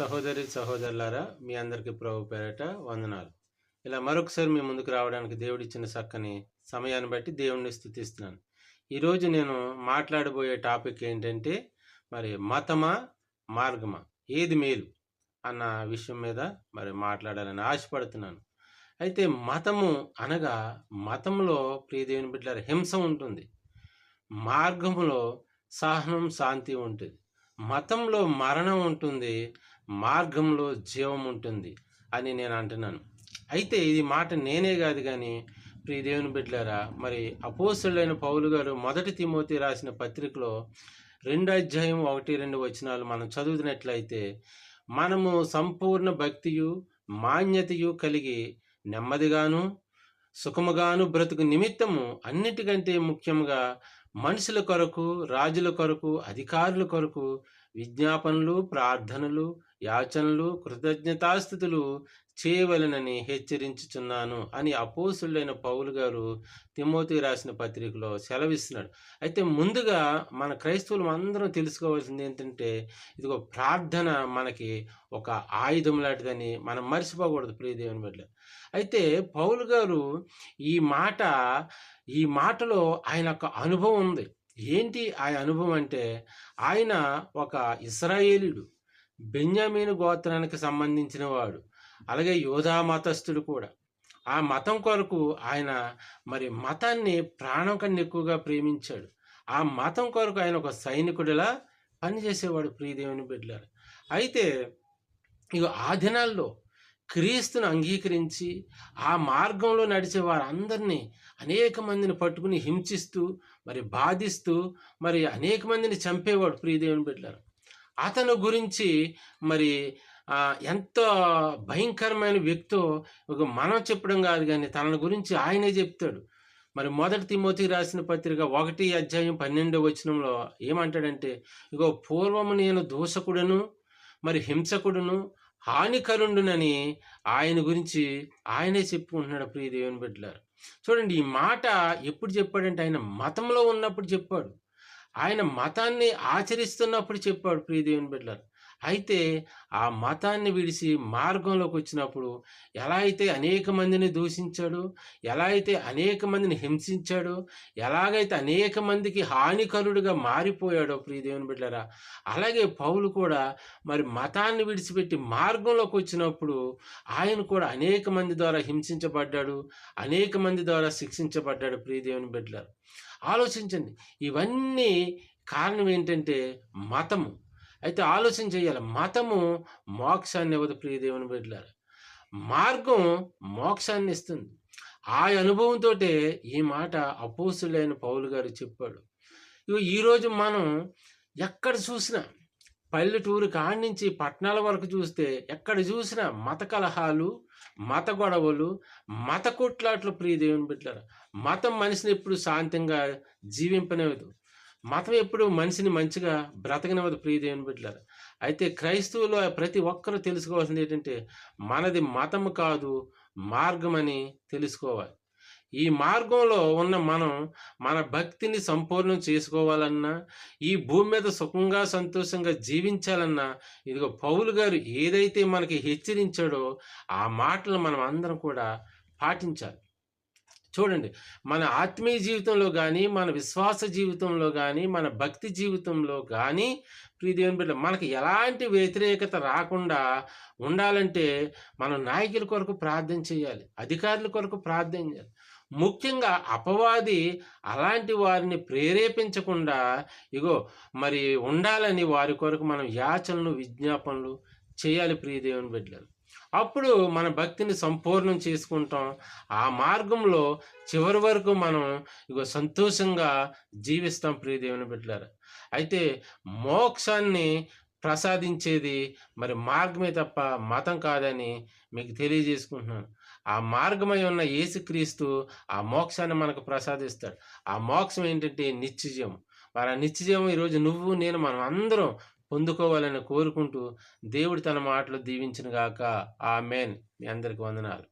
సహోదరి సహోదరులారా మీ అందరికీ ప్రభు పేరట వందనాలు. ఇలా మరొకసారి మీ ముందుకు రావడానికి దేవుడిచ్చిన చక్కని సమయాన్ని బట్టి దేవుణ్ణి స్థుతిస్తున్నాను. ఈరోజు నేను మాట్లాడబోయే టాపిక్ ఏంటంటే మరి మతమా మార్గమా? ఏది మేలు? అన్న విషయం మీద మరి మాట్లాడాలని ఆశపడుతున్నాను. అయితే మతము అనగా మతంలో ప్రియదేవుని బిడ్డల హింస ఉంటుంది. మార్గములో సహనం శాంతి ఉంటుంది. మతంలో మరణం ఉంటుంది. మార్గంలో జీవం ఉంటుంది అని నేను అంటున్నాను. అయితే ఇది మాట నేనే కాదు కానీ ప్రియ దేవుని బిడ్డలారా మరి అపోసులైన పౌలు గారు మొదటి తిమోతి రాసిన పత్రికలో రెండు అధ్యాయం ఒకటి రెండు వచనాలు మనం చదువుతున్నట్లయితే మనము సంపూర్ణ భక్తియు మాన్యతయు కలిగి నెమ్మదిగాను సుఖముగాను బ్రతుకు నిమిత్తము అన్నిటికంటే ముఖ్యంగా మనుషుల కొరకు రాజుల కొరకు అధికారుల కొరకు విజ్ఞాపనలు ప్రార్థనలు యాచనలు కృతజ్ఞతాస్థుతులు చేయవలనని హెచ్చరించుచున్నాను అని అపోసులైన పౌలు గారు తిమోతి రాసిన పత్రికలో సెలవిస్తున్నాడు. అయితే ముందుగా మన క్రైస్తవులు అందరం తెలుసుకోవాల్సింది ఏంటంటే ఇదిగో ప్రార్థన మనకి ఒక ఆయుధం లాంటిదని మనం మర్చిపోకూడదు ప్రియదేవుని బిడ్డ అయితే పౌలు గారు ఈ మాట ఈ మాటలో ఆయన ఒక అనుభవం ఉంది. ఏంటి ఆ అనుభవం అంటే ఆయన ఒక ఇస్రాయేలీడు బెంజామీను గోత్రానికి సంబంధించిన వాడు. అలాగే యోధా మతస్థుడు కూడా. ఆ మతం కొరకు ఆయన మరి మతాన్ని ప్రాణం కన్నా ఎక్కువగా ప్రేమించాడు. ఆ మతం కొరకు ఆయన ఒక సైనికుడిలా పనిచేసేవాడు ప్రియదేవుని బిడ్డలారు. అయితే ఇక ఆ దినాల్లో క్రీస్తును అంగీకరించి ఆ మార్గంలో నడిచే వారందరినీ అనేక మందిని పట్టుకుని హింసిస్తూ మరి బాధిస్తూ మరి అనేక మందిని చంపేవాడు ప్రియదేవుని బిడ్డలారు. అతను గురించి మరి ఎంతో భయంకరమైన వ్యక్తో ఒక మనం చెప్పడం కాదు కానీ తనను గురించి ఆయనే చెప్తాడు. మరి మొదటి తిమోతి రాసిన పత్రిక ఒకటి అధ్యాయం పన్నెండో వచనంలో ఏమంటాడంటే ఇగో పూర్వము నేను దూషకుడను మరి హింసకుడును హానికరుండునని ఆయన గురించి ఆయనే చెప్పుకుంటున్నాడు ప్రియ దేవుని బిడ్డలారు. చూడండి ఈ మాట ఎప్పుడు చెప్పాడంటే ఆయన మతంలో ఉన్నప్పుడు చెప్పాడు. ఆయన మతాన్ని ఆచరిస్తున్నప్పుడు చెప్పాడు ప్రియ దేవుని బిడ్డలారు. అయితే ఆ మతాన్ని విడిచి మార్గంలోకి వచ్చినప్పుడు ఎలా అయితే అనేక మందిని దూషించాడు ఎలా అయితే అనేక మందిని హింసించాడో ఎలాగైతే అనేక మందికి హానికరుడుగా మారిపోయాడో ప్రియదేవుని బిడ్డరా అలాగే పౌలు కూడా మరి మతాన్ని విడిచిపెట్టి మార్గంలోకి వచ్చినప్పుడు ఆయన కూడా అనేక మంది ద్వారా హింసించబడ్డాడు అనేక మంది ద్వారా శిక్షించబడ్డాడు ప్రియదేవుని బిడ్డలారు. ఆలోచించండి ఇవన్నీ కారణం ఏంటంటే మతము. అయితే ఆలోచన చేయాలి. మతము మోక్షాన్ని ఇవ్వదు ప్రియదేవుని బిడ్డలారు. మార్గం మోక్షాన్ని ఇస్తుంది. ఆ అనుభవంతో ఈ మాట అపోసులైన పౌలు గారు చెప్పాడు. ఇవి ఈరోజు మనం ఎక్కడ చూసినా పల్లెటూరు కాడి నుంచి పట్టణాల వరకు చూస్తే ఎక్కడ చూసినా మత కలహాలు మత గొడవలు మత కొట్లాట్లు ప్రియదేవుని బిడ్డలారు. మతం మనిషిని ఎప్పుడు శాంతంగా జీవింపనేవదు మతం ఎప్పుడు మనిషిని మంచిగా బ్రతకనివ్వదు ప్రియదేవుని బిడ్డలారు. అయితే క్రైస్తవులు ప్రతి ఒక్కరూ తెలుసుకోవాల్సింది ఏంటంటే మనది మతం కాదు మార్గం అని తెలుసుకోవాలి. ఈ మార్గంలో ఉన్న మనం మన భక్తిని సంపూర్ణం చేసుకోవాలన్నా ఈ భూమి మీద సుఖంగా సంతోషంగా జీవించాలన్నా ఇదిగో పౌలు గారు ఏదైతే మనకి హెచ్చరించాడో ఆ మాటలు మనం అందరం కూడా పాటించాలి. చూడండి మన ఆత్మీయ జీవితంలో కానీ మన విశ్వాస జీవితంలో కానీ మన భక్తి జీవితంలో కానీ ప్రీదేవన్ బిడ్డ మనకి ఎలాంటి వ్యతిరేకత రాకుండా ఉండాలంటే మనం నాయకుల కొరకు ప్రార్థన చేయాలి అధికారుల కొరకు ప్రార్థన చేయాలి. ముఖ్యంగా అపవాది అలాంటి వారిని ప్రేరేపించకుండా ఇగో మరి ఉండాలని వారి కొరకు మనం యాచనలు విజ్ఞాపనలు చేయాలి ప్రియదేవుని బిడ్డలు. అప్పుడు మన భక్తిని సంపూర్ణం చేసుకుంటాం. ఆ మార్గంలో చివరి వరకు మనం ఇగో సంతోషంగా జీవిస్తాం ప్రియదేవుని బిడ్డలారు. అయితే మోక్షాన్ని ప్రసాదించేది మరి మార్గమే తప్ప మతం కాదని మీకు తెలియజేసుకుంటున్నాను. ఆ మార్గమై ఉన్న యేసుక్రీస్తు ఆ మోక్షాన్ని మనకు ప్రసాదిస్తాడు. ఆ మోక్షం ఏంటంటే నిత్యజీవం మరి ఆ నిత్యజీవం ఈరోజు నువ్వు నేను మనం అందరం పొందుకోవాలని కోరుకుంటూ దేవుడు తన మాటలు దీవించిన గాక ఆ మేన్ మీ అందరికి వందనాలు.